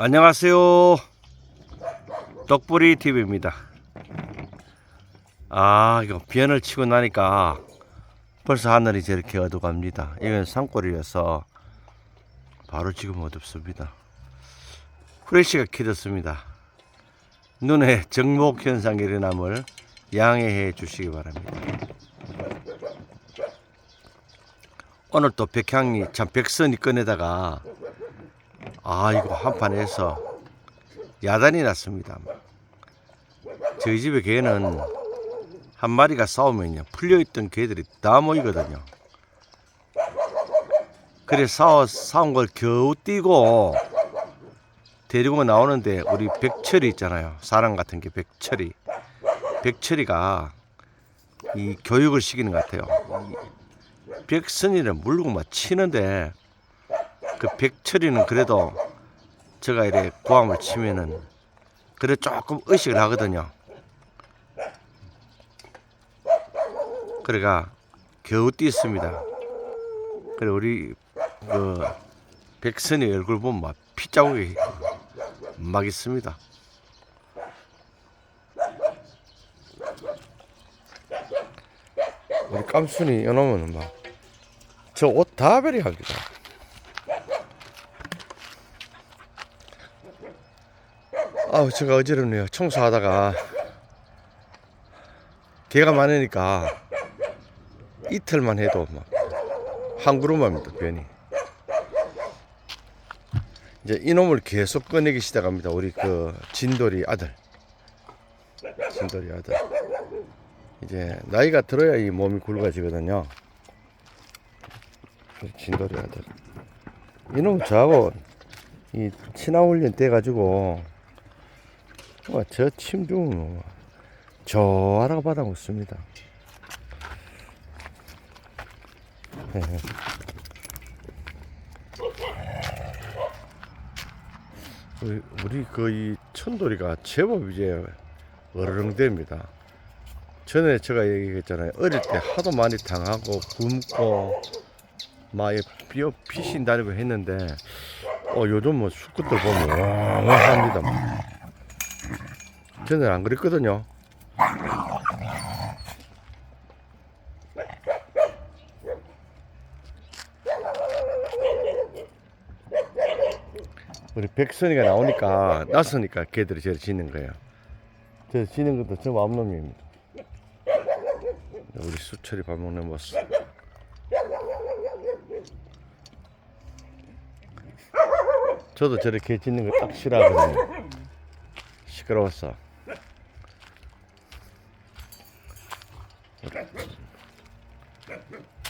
안녕하세요. 떡뿌리 TV입니다. 아, 이거 비연을 치고 나니까 벌써 하늘이 저렇게 어두갑니다. 이건 산골이어서 바로 지금 어둡습니다. 후레쉬가 켜졌습니다. 눈에 정목 현상이 일어남을 양해해 주시기 바랍니다. 오늘 또 백향이 참 백선이 꺼내다가 아 이거 한판 해서 야단이 났습니다. 저희 집에 개는 한 마리가 싸우면요 풀려있던 개들이 다 모이거든요. 그래 싸워 싸운 걸 겨우 뛰고 데리고 나오는데 우리 백철이 있잖아요. 사람 같은 게 백철이. 백철이가 이 교육을 시키는 것 같아요. 이 백선이를 물고 막 치는데 그 백철이는 그래도 제가 이래 고함을 치면은 그래 조금 의식을 하거든요. 그래가 겨우 뛰었습니다. 그래 우리 그 백선이 얼굴 보면 막 피자국이 막 있습니다. 우리 깜순이 이놈은 막 저 옷 다 베리 합니다. 아우 제가 어지럽네요. 청소하다가. 개가 많으니까 이틀만 해도 막한 그루마입니다 변이. 이제 이놈을 계속 꺼내기 시작합니다 우리 그 진돌이 아들. 진돌이 아들. 이제 나이가 들어야 이 몸이 굵어지거든요. 진돌이 아들. 이놈 저하고 이 친화 훈련 돼 가지고 와, 저 침중은 저 하라고 받아 먹습니다. 예. 우리, 우리 거의 천돌이가 제법 이제 어르렁됩니다. 전에 제가 얘기했잖아요. 어릴 때 하도 많이 당하고 굶고 막 뼈 피신 다니고 했는데 어 요즘 뭐 수컷들 보면 어마어마합니다. 막. 저는 안 그랬거든요. 우리 백선이가 나오니까 낯서니까 걔들이 저를 짓는 거예요. 저 짓는 것도 저 암놈입니다. 우리 수철이 밥 먹는 모습. 저도 저렇게 짓는 거 딱 싫어하거든요. 시끄러웠어.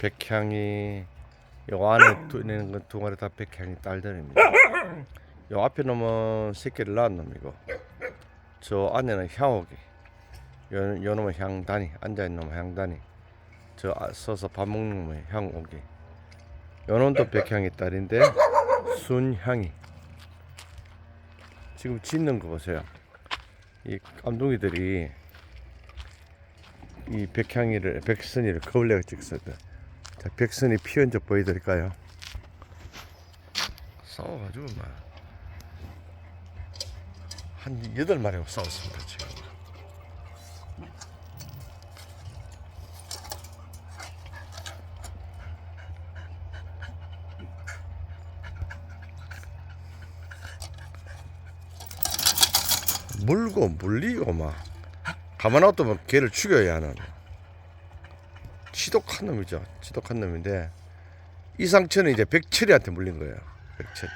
백향이 요 안에 두- 있는 건두 마리 다 백향이 딸들입니다. 요 앞에 놈은 새끼를 낳은 놈이고 저 안에는 향옥이. 요, 요 놈은 향단이. 앉아있는 놈은 향단이. 저 아- 서서 밥 먹는 놈은 향옥이. 요 놈도 백향이 딸인데 순향이. 지금 짖는 거 보세요. 이 깜둥이들이 이 백향이를 백선이를 거울내가 찍었거든 자 백선이 피한 적 보여드릴까요? 싸워가지고 막한 여덟 마리하고 싸웠습니다 지금. 물고 물리고 막 가만 놔두면 개를 죽여야 하는 지독한 놈이죠. 지독한 놈인데 이 상처는 이제 백철이한테 물린 거예요. 백철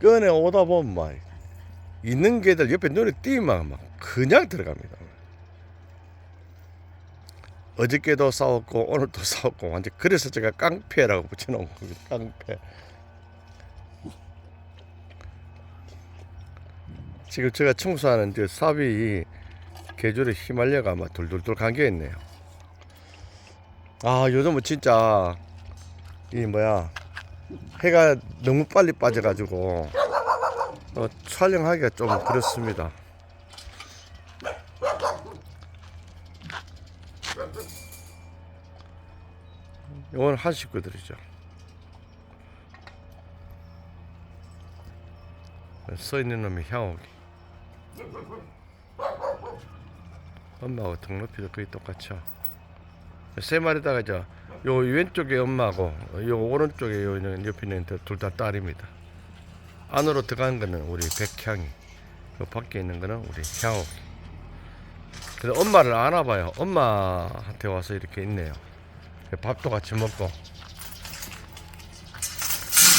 꺼내 오다 보면 막 있는 개들 옆에 눈에 띄면 막 그냥 들어갑니다 어저께도 싸웠고 오늘도 싸웠고 완전 그래서 제가 깡패라고 붙여놓은 겁니다. 깡패. 지금 제가 청소하는 저 삽이 개줄에 휘말려가 아마 돌돌돌 감겨 있네요. 아 요즘은 진짜 이 뭐야 해가 너무 빨리 빠져가지고 어, 촬영하기가 좀 그렇습니다. 이건 한 식구들이죠. 써 있는 놈이 향옥이. 엄마하고 등 높이도 거의 똑같죠. 세 마리다가 이제 요 왼쪽에 엄마고 요 오른쪽에 요 있는 옆에 있는 둘 다 딸입니다. 안으로 들어간 거는 우리 백향이, 요 밖에 있는 거는 우리 향옥이. 그래서 엄마를 안아봐요. 엄마한테 와서 이렇게 있네요. 밥도 같이 먹고.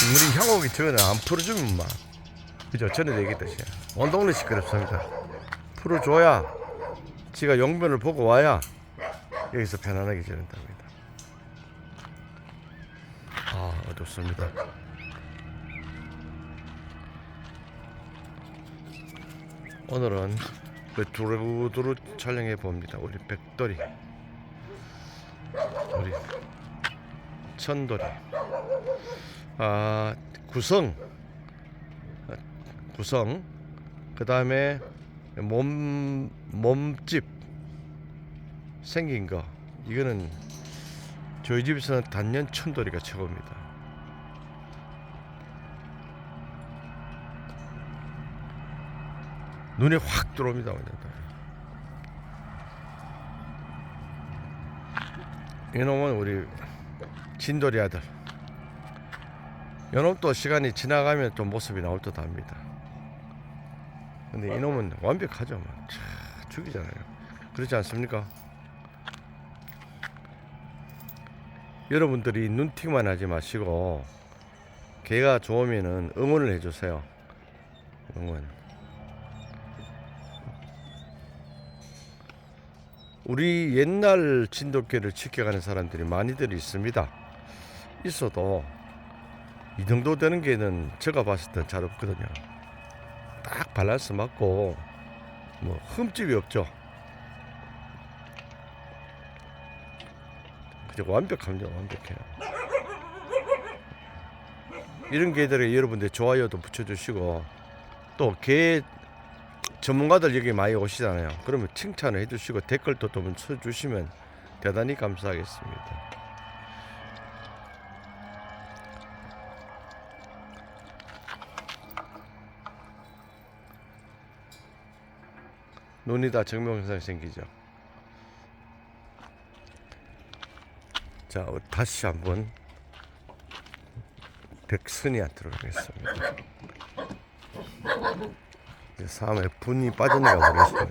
우리 향옥이 저거는 안 풀어주면 막 그죠? 전에 얘기했듯이 온 동네 시끄럽습니다. 풀어줘야 지가 용변을 보고 와야 여기서 편안하게 지낸답니다. 아 어둡습니다. 오늘은 그 두루두루 촬영해 봅니다. 우리 백돌이, 우리 천돌이, 아 구성, 구성, 그 다음에 몸 몸집 생긴 거 이거는 저희 집에서는 단년 천돌이가 최고입니다. 눈에 확 들어옵니 다. 이놈은 우리 진돌이 아들. 이놈도 시간이 지나가면 좀 모습이 나올 듯 합니다. 근데 이놈은 완벽하죠. 뭐. 차, 죽이잖아요. 그렇지 않습니까? 여러분들이 눈팅만 하지 마시고 개가 좋으면은 응원을 해주세요. 응원. 우리 옛날 진돗개를 지켜가는 사람들이 많이들 있습니다. 있어도 이 정도 되는 개는 제가 봤을 땐 잘 없거든요. 딱 밸런스 맞고 뭐 흠집이 없죠. 그저 완벽합니다. 완벽해요. 이런 개들에 여러분들 좋아요도 붙여주시고 또 개 전문가들 여기 많이 오시잖아요. 그러면 칭찬을 해주시고 댓글도 좀 써주시면 대단히 감사하겠습니다. 눈이 다 정명상 생기죠. 자, 우리 다시 한번 백선이한테 들어가겠습니다. 삶에 분이 빠졌는가 모르겠어요.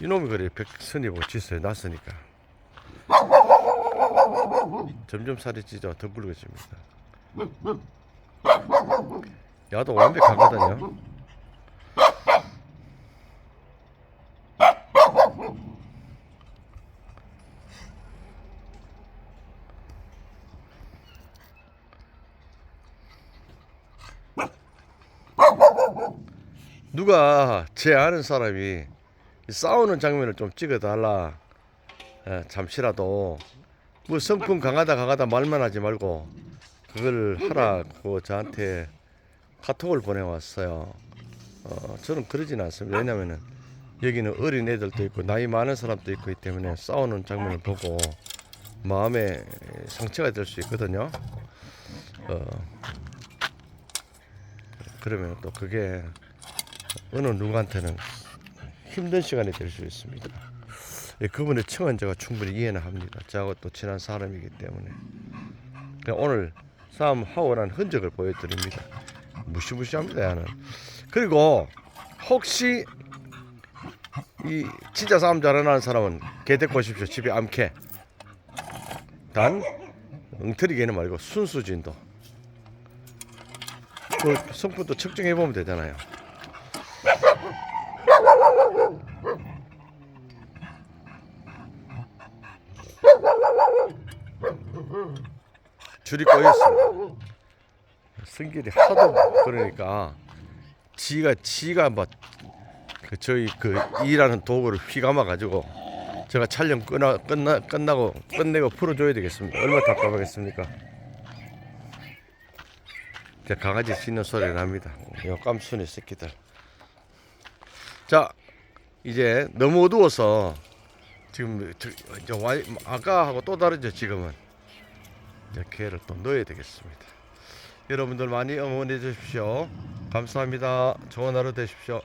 이놈이 그래 백선이 보고 짓어요 났으니까 점점 살이 찌죠 더 굵어집니다. 야도 완벽하거든요. 누가 제 아는 사람이 싸우는 장면을 좀 찍어달라. 예, 잠시라도. 뭐 성품 강하다 강하다 말만 하지 말고 그걸 하라고 저한테 카톡을 보내왔어요. 어, 저는 그러진 않습니다. 왜냐면은 여기는 어린 애들도 있고 나이 많은 사람도 있기 때문에 싸우는 장면을 보고 마음에 상처가 될 수 있거든요. 어, 그러면 또 그게 어느 누구한테는 힘든 시간이 될 수 있습니다. 예, 그분의 청은 제가 충분히 이해는 합니다. 저하고 또 친한 사람이기 때문에. 오늘 싸움 난 흔적을 보여드립니다. 무시무시합니다, 야는. 그리고 혹시 이 진짜 싸움 잘하는 사람은 개 데리고 오십시오. 집에 암캐. 단 엉터리 개는 말고 순수 진도. 그 성분도 측정해 보면 되잖아요. 줄이 꼬였습니다. 승길이 하도 그러니까 지가 지가 뭐그 저희 그 일하는 도구를 휘감아 가지고 제가 촬영 끝나 끝나 끝나고 끝내고 풀어줘야 되겠습니다. 얼마 답답하겠습니까? 제 강아지 짖는 소리가 납니다. 요 깜순이 새끼들. 자, 이제 너무 어두워서 지금 저- 이제 와, 아까하고 또 다르죠 지금은. 이제 개를 또 넣어야 되겠습니다. 여러분들 많이 응원해 주십시오. 감사합니다. 좋은 하루 되십시오.